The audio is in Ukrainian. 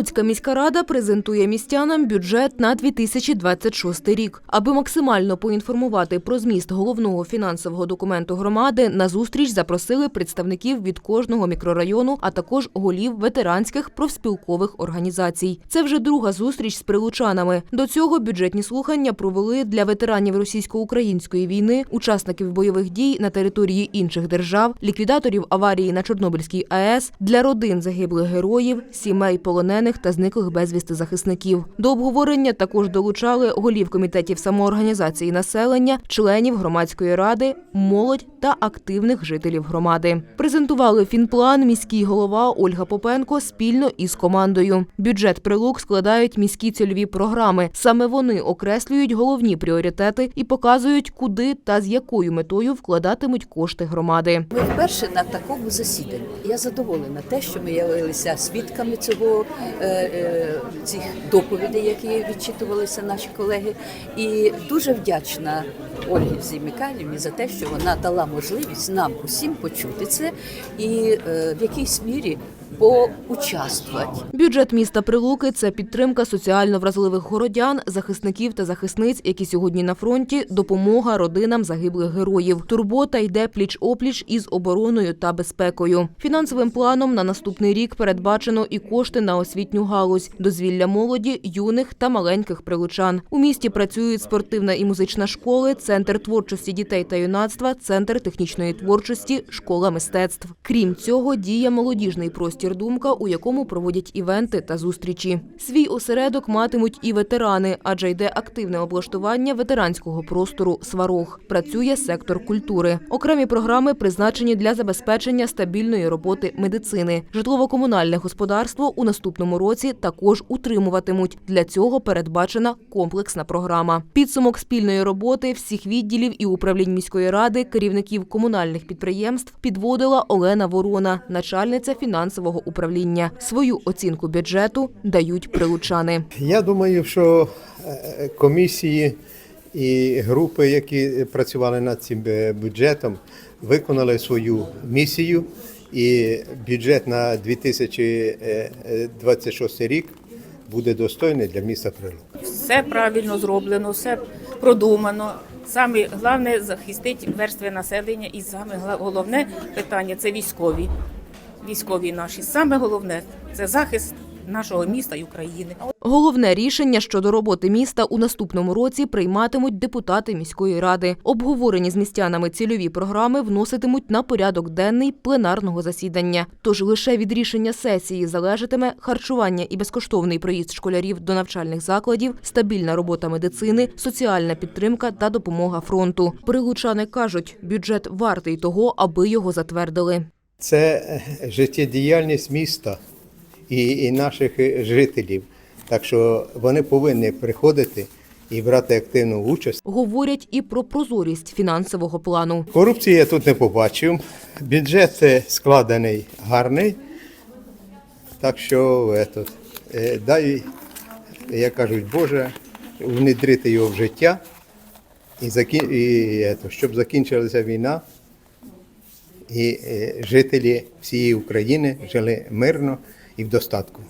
Прилуцька міська рада презентує містянам бюджет на 2026 рік. Аби максимально поінформувати про зміст головного фінансового документу громади, на зустріч запросили представників від кожного мікрорайону, а також голів ветеранських профспілкових організацій. Це вже друга зустріч з прилучанами. До цього бюджетні слухання провели для ветеранів російсько-української війни, учасників бойових дій на території інших держав, ліквідаторів аварії на Чорнобильській АЕС, для родин загиблих героїв, сімей полонених та зниклих безвісти захисників. До обговорення також долучали голів комітетів самоорганізації населення, членів громадської ради, молодь та активних жителів громади. Презентували фінплан міський голова Ольга Попенко спільно із командою. Бюджет прилук складають міські цільові програми. Саме вони окреслюють головні пріоритети і показують, куди та з якою метою вкладатимуть кошти громади. Ми вперше на такому засіданні. Я задоволена те, що ми явилися свідками цього цих доповідей, які відчитувалися наші колеги. І дуже вдячна Ольгі Зімікалівні за те, що вона дала можливість нам усім почути це і е, в якійсь мірі поучаствувати. Бюджет міста Прилуки це підтримка соціально вразливих городян, захисників та захисниць, які сьогодні на фронті, допомога родинам загиблих героїв. Турбота йде пліч опліч із обороною та безпекою. Фінансовим планом на наступний рік передбачено і кошти на освітню галузь, дозвілля молоді, юних та маленьких прилучан. У місті працюють спортивна і музична школи, центр творчості дітей та юнацтва, центр технічної творчості, школа мистецтв. Крім цього, діє молодіжний простір думка, у якому проводять івенти та зустрічі. Свій осередок матимуть і ветерани, адже йде активне облаштування ветеранського простору Сварог. Працює сектор культури. Окремі програми призначені для забезпечення стабільної роботи медицини. Житлово-комунальне господарство у наступному році також утримуватимуть. Для цього передбачена комплексна програма. Підсумок спільної роботи всіх відділів і управлінь міської ради, керівників комунальних підприємств підводила Олена Ворона, начальниця фінансового управління. Свою оцінку бюджету дають прилучани. Я думаю, що е, комісії і групи, які працювали над цим е, бюджетом, виконали свою місію. І бюджет на 2026 рік буде достойний для міста Прилук. все правильно зроблено, все продумано. Саме головне захистити верстви населення, і саме головне питання це військові. Військові наші. Саме головне це захист нашого міста і України. Головне рішення щодо роботи міста у наступному році прийматимуть депутати міської ради. Обговорені з містянами цільові програми вноситимуть на порядок денний пленарного засідання. Тож лише від рішення сесії залежатиме харчування і безкоштовний проїзд школярів до навчальних закладів, стабільна робота медицини, соціальна підтримка та допомога фронту. Прилучани кажуть, бюджет вартий того, аби його затвердили. Це е, життєдіяльність міста і, і наших е, жителів. Так що вони повинні приходити і брати активну участь. Говорять і про прозорість фінансового плану. Корупції я тут не побачив. Бюджет е, складений гарний. Так що е, дай, як кажуть, Боже, внедрити його в життя, і, закін... і щоб закінчилася війна, і е, жителі всієї України жили мирно і в достатку.